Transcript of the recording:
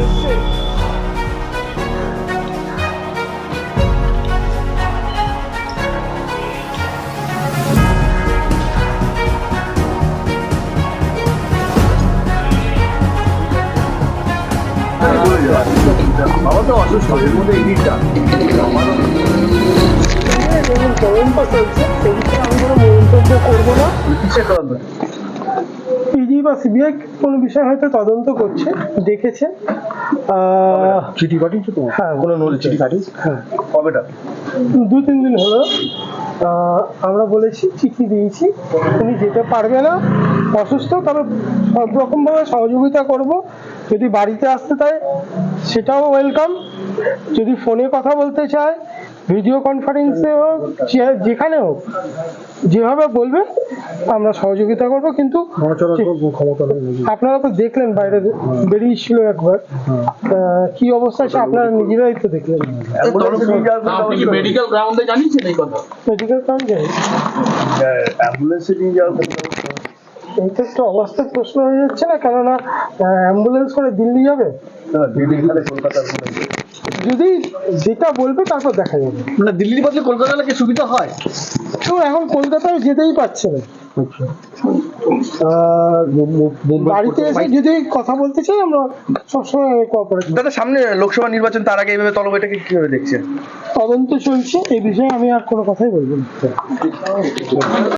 এসছে বাবা তো অসুস্থ এর মধ্যে এই দিকটা আমারও তদন্ত চলছে সেই আমি কোনো মন্তব্য করব না কিসে করবে বা সিবিআই কোনো বিষয় হয়তো তদন্ত করছে দেখেছে। চিঠি পাঠিয়েছো তো হ্যাঁ। কোনো চিঠি পাঠিয়েছ? হ্যাঁ। কবেটা দু তিন দিন হলো। আমরা বলেছি চিঠি দিয়েছি। উনি যেতে পারবে না অসুস্থ তবে সব রকমভাবে সহযোগিতা করব। যদি বাড়িতে আসতে চায় সেটাও ওয়েলকাম যদি ফোনে কথা বলতে চায় ভিডিও কনফারেন্সে হোক যেখানে হোক যেভাবে বলবে আমরা সহযোগিতা করব কিন্তু? আপনারা তো দেখলেন বাইরে বেরিয়েছিল একবার। কি অবস্থা আছে আপনারা নিজেরাই তো দেখলেন? মেডিকেল গ্রাউন্ডে জানিয়েছেন এই কথা? মেডিকেল কাম হ্যাঁ, অ্যাম্বুলেন্সে নিয়ে যাওয়ার? এইটা একটু অবাস্তব প্রশ্ন হয়ে যাচ্ছে না কেননা অ্যাম্বুলেন্স করে দিল্লি যাবে? দিল্লি কোনো যদি যেটা বলবে তারপর দেখা যাবে। মানে দিল্লির বদলে কলকাতা সুবিধা হয়? তো এখন কলকাতায় যেতেই পারছে না। বাড়িতে এসে যদি কথা বলতে চাই আমরা সবসময় কোঅপারেট দাদা সামনে লোকসভা নির্বাচন তার আগে এইভাবে তলব এটাকে কীভাবে দেখছেন? তদন্ত চলছে এই বিষয়ে আমি আর কোনো কথাই বলব না।